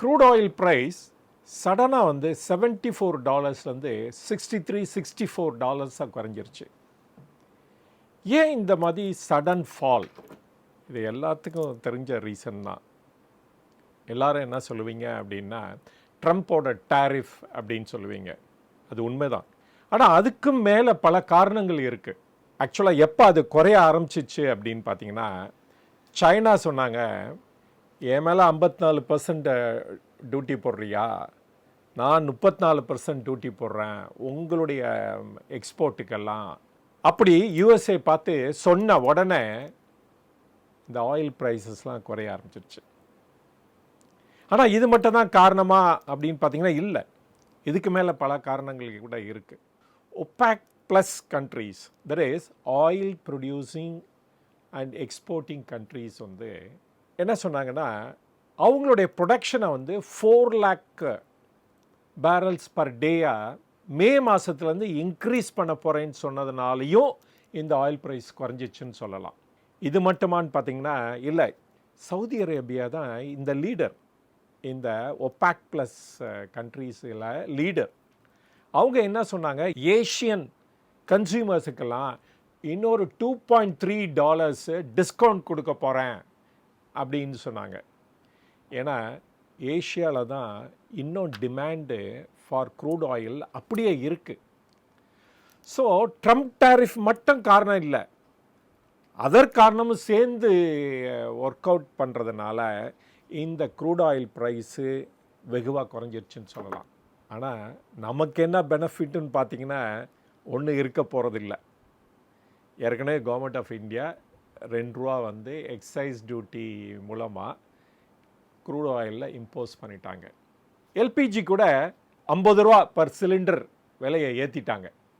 Crude oil price சடனாக வந்து seventy four டாலர்ஸ்லேருந்து சிக்ஸ்டி த்ரீ சிக்ஸ்டி ஃபோர் டாலர்ஸாக குறைஞ்சிருச்சு. ஏன் இந்த மாதிரி சடன் ஃபால் இது எல்லாத்துக்கும் தெரிஞ்ச ரீசன் தான். எல்லாரும் என்ன சொல்லுவீங்க அப்படின்னா ட்ரம்ப்போட டேரிஃப் அப்படின்னு சொல்லுவீங்க. அது உண்மைதான். ஆனால் அதுக்கும் மேலே பல காரணங்கள் இருக்குது ஆக்சுவலாக எப்போ அது குறைய ஆரம்பிச்சிச்சு அப்படின்னு பார்த்தீங்கன்னா சைனா சொன்னாங்க என் மேலே ஐம்பத்தி நாலு பர்சன்ட் டியூட்டி போடுறியா? நான் முப்பத்தி நாலு பர்சன்ட் டியூட்டி போடுறேன். உங்களுடைய எக்ஸ்போர்ட்டுக்கெல்லாம் அப்படி யூஎஸ்ஏ பார்த்து சொன்ன உடனே இந்த ஆயில் ப்ரைஸஸ்லாம் குறைய ஆரம்பிச்சிருச்சு. ஆனால் இது மட்டும் தான் காரணமா அப்படின்னு பார்த்தீங்கன்னா இல்லை. இதுக்கு மேலே பல காரணங்கள் கூட இருக்குது OPEC plus countries that is oil producing and exporting countries வந்து என்ன சொன்னாங்கன்னா அவங்களுடைய ப்ரொடக்ஷனை வந்து ஃபோர் லேக் பேரல்ஸ் பர் டேயாக மே மாதத்துலேருந்து இன்க்ரீஸ் பண்ண போகிறேன்னு சொன்னதுனாலையும் இந்த ஆயில் ப்ரைஸ் குறைஞ்சிச்சுன்னு சொல்லலாம். இது மட்டுமான்னு பார்த்தீங்கன்னா இல்லை சவுதி அரேபியா தான் இந்த லீடர் இந்த ஒப்பாக் ப்ளஸ் கண்ட்ரீஸில் லீடர் அவங்க என்ன சொன்னாங்க ஏஷியன் கன்சியூமர்ஸுக்கெல்லாம் இன்னொரு two point three dollars discount கொடுக்க போகிறேன் அப்படின்னு சொன்னாங்க. ஏன்னா ஏஷியாவில் தான் இன்னும் டிமாண்டு ஃபார் க்ரூட் ஆயில் அப்படியே இருக்குது ஸோ ட்ரம்ப் டாரிஃப் மட்டும் காரணம் இல்லை. அதர் காரணமும் சேர்ந்து ஒர்க் அவுட் பண்ணுறதுனால இந்த க்ரூட் ஆயில் ப்ரைஸு வெகுவாக குறைஞ்சிருச்சுன்னு சொல்லலாம். ஆனால் நமக்கு என்ன பெனிஃபிட்டுன்னு பார்த்தீங்கன்னா ஒன்றும் இருக்க போகிறதில்ல ஏற்கனவே கவர்மெண்ட் ஆஃப் இந்தியா ரெண்டு ரூபா வந்து எக்ஸைஸ் டியூட்டி மூலமாக க்ரூட் ஆயிலில் இம்போஸ் பண்ணிட்டாங்க. எல்பிஜி கூட ஐம்பது ரூபா பர் சிலிண்டர் விலையை ஏற்றிட்டாங்க